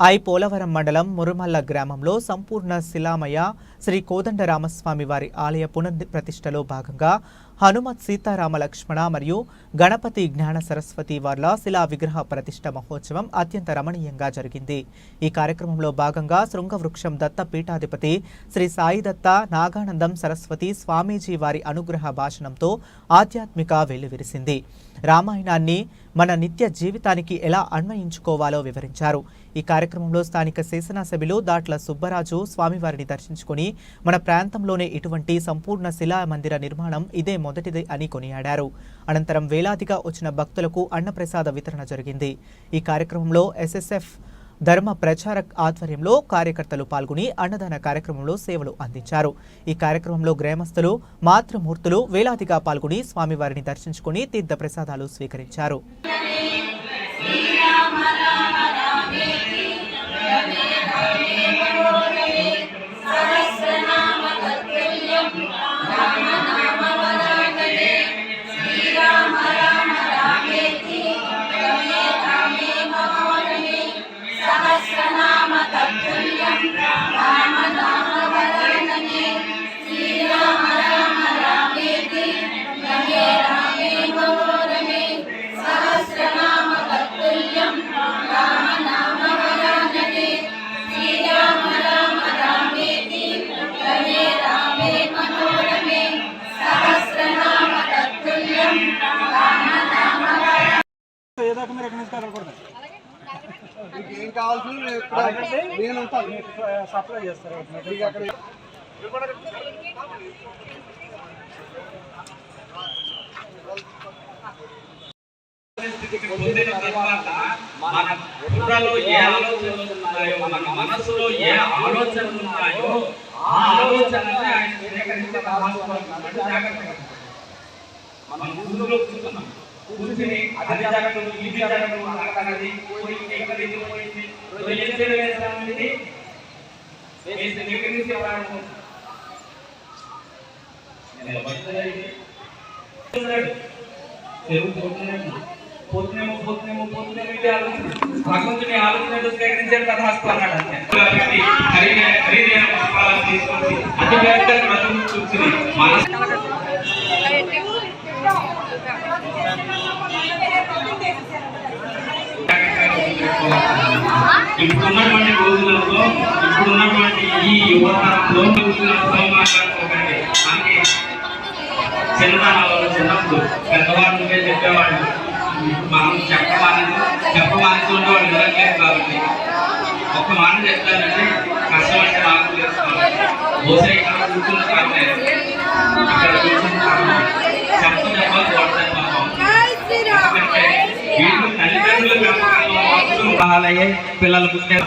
I Polavaram మండలం మురుమల్ల గ్రామంలో సంపూర్ణ శిలామయ శ్రీ కోదండరామస్వామి వారి ఆలయ పునఃప్రతిష్టలో భాగంగా హనుమత్ సీతారామ లక్ష్మణ మరియు గణపతి జ్ఞాన సరస్వతి వార్ల శిలా విగ్రహ ప్రతిష్ట మహోత్సవం అత్యంత రమణీయంగా జరిగింది. ఈ కార్యక్రమంలో భాగంగా శృంగవృక్షం దత్త పీఠాధిపతి శ్రీ సాయి దత్త నాగానందం సరస్వతి స్వామీజీ వారి అనుగ్రహ భాషణంతో ఆధ్యాత్మిక వెల్లువిరిసింది రామాయణాన్ని మన నిత్య జీవితానికి ఎలా అన్వయించుకోవాలో వివరించారు. ఈ కార్యక్రమంలో స్థానిక శాసనసభ్యులు దాట్ల సుబ్బరాజు స్వామివారిని దర్శించుకుని మన ప్రాంతంలోనే ఇటువంటి సంపూర్ణ శిలా మందిర నిర్మాణం ఇదే మొదటిది అని కొనియాడారు. అనంతరం వేలాదిగా వచ్చిన భక్తులకు అన్నప్రసాద వితరణ జరిగింది. ఈ కార్యక్రమంలో ఎస్ఎస్ఎఫ్ ధర్మ ప్రచారక్ ఆధ్వర్యంలో కార్యకర్తలు పాల్గొని అన్నదాన కార్యక్రమంలో సేవలు అందించారు. ఈ కార్యక్రమంలో గ్రామస్తులు మాతృమూర్తులు వేలాదిగా పాల్గొని స్వామివారిని దర్శించుకుని తీర్థ ప్రసాదాలు స్వీకరించారు ఏం కావాల్సింది నేను సప్లై చేస్తారు అక్కడ పొందిన తర్వాత మన బుర్రలో ఏ ఆలోచనలు ఉన్నాయో మన మనసులో ఏ ఆలోచనలు ఉన్నాయో ఆ ఆయన స్వీకరించి జాగ్రత్తగా మనం ముందులో కూర్చున్నాం కూర్చుని అది జరగదు ఇది జరగదు అక్కడది పోయింది ఇక్కడ ఇది పోయింది ఏం చేయలేదు ఇది వేసి దగ్గర నుంచి ఎవరు పెరుగుతున్నాడు పోతున్నామో పోతున్నామో పోతున్నామో ఇది ఆలోచన భగవంతుని ఆలోచన స్వీకరించాడు కదా హాస్పిటల్ అంతే ఖరీదైన ఖరీదైన పుష్పాలను తీసుకొచ్చి అతి పెద్ద బ్రతుకు ఇప్పుడున్నటువంటి రోజులలో ఇప్పుడున్నటువంటి ఈ యువతరంలో మాట్లాడుకోకండి మనకి చిన్నతనాలలో చిన్నప్పుడు పెద్దవాళ్ళు ఉంటే చెప్పేవాళ్ళు మనం చెప్పమాని చెప్పమాని ఉండేవాళ్ళు వినట్లేదు కాబట్టి ఒక మాట చెప్తానంటే కష్టం అంటే నాకు తెలుసుకోవాలి. బహుశా ఇక్కడ కూర్చున్న కారణం ఎందుకంటే వీళ్ళు తల్లిదండ్రుల పెంపకంలో మాత్రం ఆలయ పిల్లలు పుట్టే